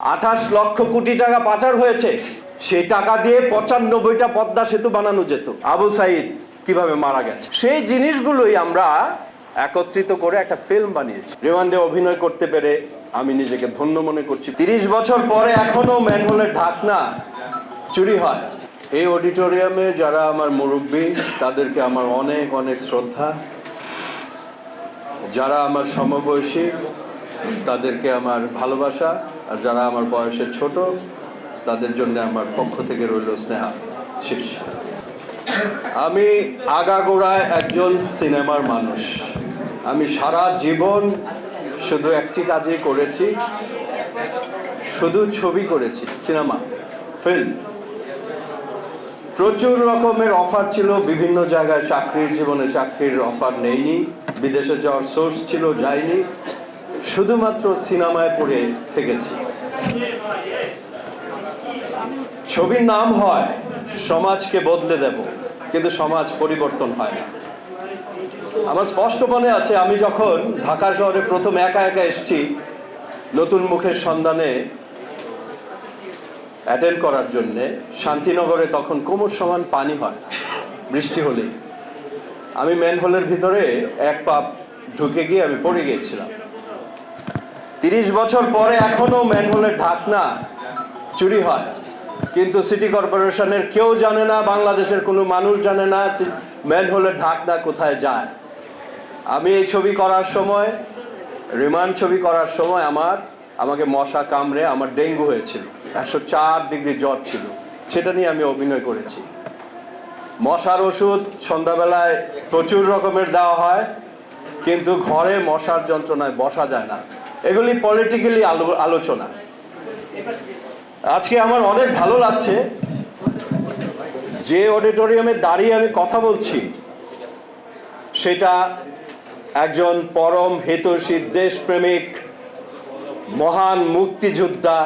আঠাশ লক্ষ কোটি টাকা পাচার হয়েছে। সেই টাকা দিয়ে পঁচানব্বইটা পদ্মা সেতু বানানো যেত। আবু সাইদ কীভাবে মারা গেছে? সেই জিনিসগুলোই আমরা একত্রিত করে একটা ফিল্ম বানিয়েছি। রিমান্ডে অভিনয় করতে পেরে আমি নিজেকে ধন্য মনে করছি। তিরিশ বছর পরে এখনও ম্যানহোলের ঢাকনা চুরি হয়। এই অডিটোরিয়ামে যারা আমার মুরব্বী, তাদেরকে আমার অনেক অনেক শ্রদ্ধা। যারা আমার সমবয়সী, তাদেরকে আমার ভালোবাসা। আর যারা আমার বয়সে ছোট, তাদের জন্য আমার পক্ষ থেকে রইল স্নেহা। শীর্ষ আমি আগাগোড়ায় একজন সিনেমার মানুষ। আমি সারা জীবন শুধু একটি কাজই করেছি, শুধু ছবি করেছি, সিনেমা, ফিল্ম। প্রচুর রকমের অফার ছিল, বিভিন্ন জায়গায় চাকরির জীবনে চাকরির অফার নেইনি, বিদেশে যাওয়ার সোর্স ছিল যাইনি শুধুমাত্র সিনেমায় পড়ে থেকেছি। ছবির নাম হয়, সমাজকে বদলে দেব, কিন্তু সমাজ পরিবর্তন হয় না। আমার স্পষ্ট মনে আছে, আমি যখন ঢাকা শহরে প্রথম একা একা এসেছি, নতুন মুখের সন্ধানে অ্যাটেন্ড করার জন্যে, শান্তিনগরে তখন কোমর সমান পানি হয়, বৃষ্টি হলেই। আমি ম্যানহোলের ভিতরে এক পাপ ঢুকে গিয়ে আমি পড়ে গিয়েছিলাম। তিরিশ বছর পরে এখনও ম্যানহোলের ঢাকনা চুরি হয়। কিন্তু সিটি কর্পোরেশনের কেউ জানে না, বাংলাদেশের কোনো মানুষ জানে না ম্যানহোলের ঢাকনা কোথায় যায়। আমি এই ছবি করার সময়, রিমান্ড ছবি করার সময় আমার, আমাকে মশা কামড়ে আমার ডেঙ্গু হয়েছিল। একশো চার ডিগ্রি জ্বর ছিল। সেটা নিয়ে আমি অভিনয় করেছি। মশার ওষুধ সন্ধ্যাবেলায় প্রচুর রকমের দেওয়া হয়, কিন্তু ঘরে মশার যন্ত্রণায় বসা যায় না। এগুলি পলিটিক্যালি আলোচনা। আজকে আমার অনেক ভালো লাগছে যে অডিটোরিয়ামে দাঁড়িয়ে আমি কথা বলছি, সেটা একজন পরম হেতসী দেশপ্রেমিক, মহান মুক্তিযোদ্ধা,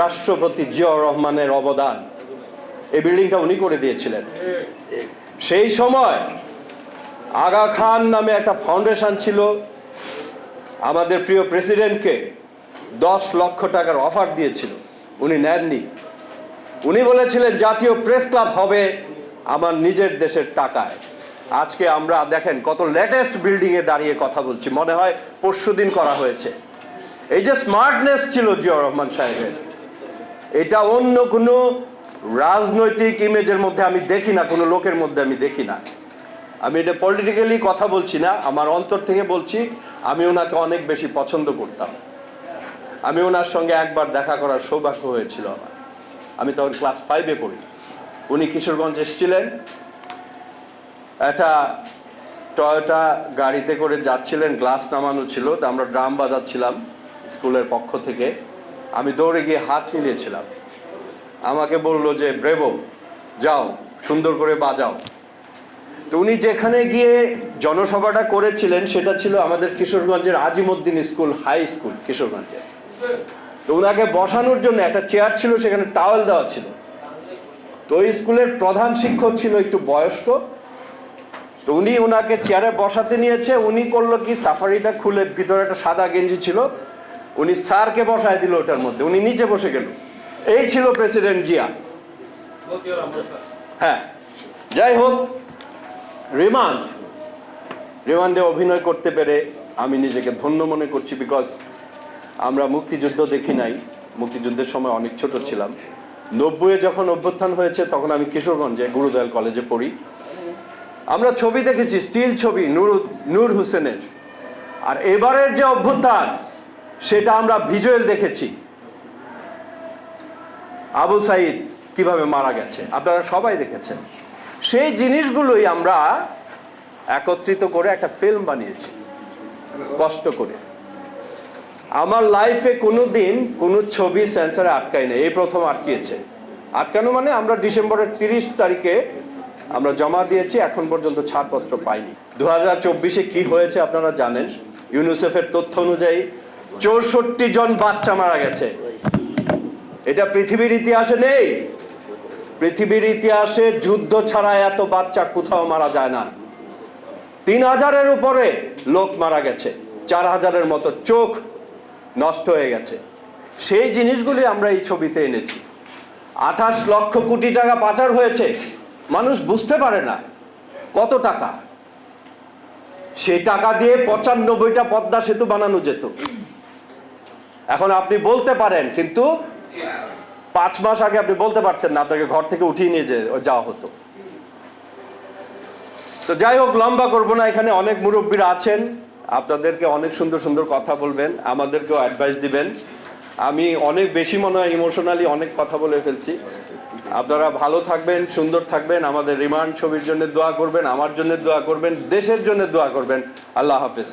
রাষ্ট্রপতি জিয়াউর রহমানের অবদান। এই বিল্ডিংটা উনি করে দিয়েছিলেন। সেই সময় আগা খান নামে একটা ফাউন্ডেশন ছিল আমাদের প্রিয় প্রেসিডেন্টকে দশ লক্ষ টাকার অফার দিয়েছিল। উনি নেননি। উনি বলেছিলেন, জাতীয় প্রেস ক্লাব হবে আমার নিজের দেশের টাকায়। আজকে আমরা দেখেন কত লেটেস্ট বিল্ডিংয়ে দাঁড়িয়ে কথা বলছি। মনে হয় পরশুদিন করা হয়েছে। এই যে স্মার্টনেস ছিল জিয়াউর রহমান সাহেবের, এটা অন্য কোনো রাজনৈতিক ইমেজের মধ্যে আমি দেখি না, কোনো লোকের মধ্যে আমি দেখি না। আমি এটা পলিটিক্যালি কথা বলছি না, আমার অন্তর থেকে বলছি আমি ওনাকে অনেক বেশি পছন্দ করতাম। আমি ওনার সঙ্গে একবার দেখা করার সৌভাগ্য হয়েছিল আমার। আমি তখন ক্লাস ফাইভে পড়ি। উনি কিশোরগঞ্জ এসেছিলেন। একটা টয়োটা গাড়িতে করে যাচ্ছিলেন, গ্লাস নামানো ছিল, তো আমরা ড্রাম বাজাচ্ছিলাম স্কুলের পক্ষ থেকে। আমি দৌড়ে গিয়ে হাত মিলিয়েছিলাম। আমাকে বলল যে, ব্রেবো, যাও, সুন্দর করে বাজাও। তো উনি যেখানে গিয়ে জনসভাটা করেছিলেন, সেটা ছিল আমাদের কিশোরগঞ্জের আজিমুদ্দিন স্কুল, হাই স্কুল, কিশোরগঞ্জে। তো ওনাকে বসানোর জন্য একটা চেয়ার ছিল, সেখানে টাওয়েল দেওয়া ছিল। তো ওই স্কুলের প্রধান শিক্ষক ছিল একটু বয়স্ক। তো উনি ওনাকে চেয়ারে বসাতে নিয়েছে, উনি করল কি, সাফারিটা খুলে ভিতরে একটা সাদা গেঞ্জি ছিল, উনি স্যারকে বসায় দিল ওটার মধ্যে, উনি নিচে বসে গেল। এই ছিল প্রেসিডেন্ট জিয়া। হ্যাঁ যাই হোক রিমান্ড রিমান্ডে অভিনয় করতে পেরে আমি নিজেকে ধন্য মনে করছি বিকজ আমরা মুক্তিযুদ্ধ দেখি নাই। মুক্তিযুদ্ধের সময় অনেক ছোট ছিলাম। নব্বইয়ে যখন অভ্যুত্থান হয়েছে, তখন আমি কিশোরগঞ্জে গুরুদয়াল কলেজে পড়ি। আমরা ছবি দেখেছি, স্টিল ছবি, নূর নূর হোসেনের। আর এবারের যে অভ্যুত্থান, সেটা আমরা ভিজুয়াল দেখেছি। আবু সাইদ কীভাবে মারা গেছে? আপনারা সবাই দেখেছেন। সেই জিনিসগুলোই আমরা একত্রিত করে একটা ফিল্ম বানিয়েছি। কষ্ট করে। আমার লাইফে কোনো দিন কোনো ছবি সেন্সারে আটকাই নেই। এই প্রথম আটকিয়েছে। আটকানো মানে আমরা ডিসেম্বরের তিরিশ তারিখে আমরা জমা দিয়েছি, এখন পর্যন্ত ছাড়পত্র পাইনি। দু হাজার চব্বিশে কি হয়েছে আপনারা জানেন? ইউনিসেফের তথ্য অনুযায়ী চৌষট্টি জন বাচ্চা মারা গেছে। এটা পৃথিবীর ইতিহাসে নেই। পৃথিবীর ইতিহাসে যুদ্ধ ছাড়া এত বাচ্চা কোথাও মারা যায় না। তিন হাজারের উপরে লোক মারা গেছে। চার হাজারের মতো চোখ নষ্ট হয়ে গেছে। সেই জিনিসগুলি আমরা এই ছবিতে এনেছি। আঠাশ লক্ষ কোটি টাকা পাচার হয়েছে। মানুষ বুঝতে পারে না কত টাকা। সেই টাকা দিয়ে পঁচানব্বইটা পদ্মা সেতু বানানো যেত। এখন আপনি বলতে পারেন, কিন্তু পাঁচ মাস আগে আপনি বলতে পারতেন না, আপনাকে ঘর থেকে উঠিয়ে নিয়ে যে যাওয়া হতো। তো যাই হোক, লম্বা করব না, এখানে অনেক মুরব্বীরা আছেন। আপনাদেরকে অনেক সুন্দর সুন্দর কথা বলবেন, আমাদেরকেও অ্যাডভাইস দিবেন। আমি অনেক বেশি মনে হয় ইমোশনালি অনেক কথা বলে ফেলছি। আপনারা ভালো থাকবেন, সুন্দর থাকবেন, আমাদের রিমান্ড ছবির জন্য দোয়া করবেন, আমার জন্য দোয়া করবেন, দেশের জন্য দোয়া করবেন। আল্লাহ হাফেজ।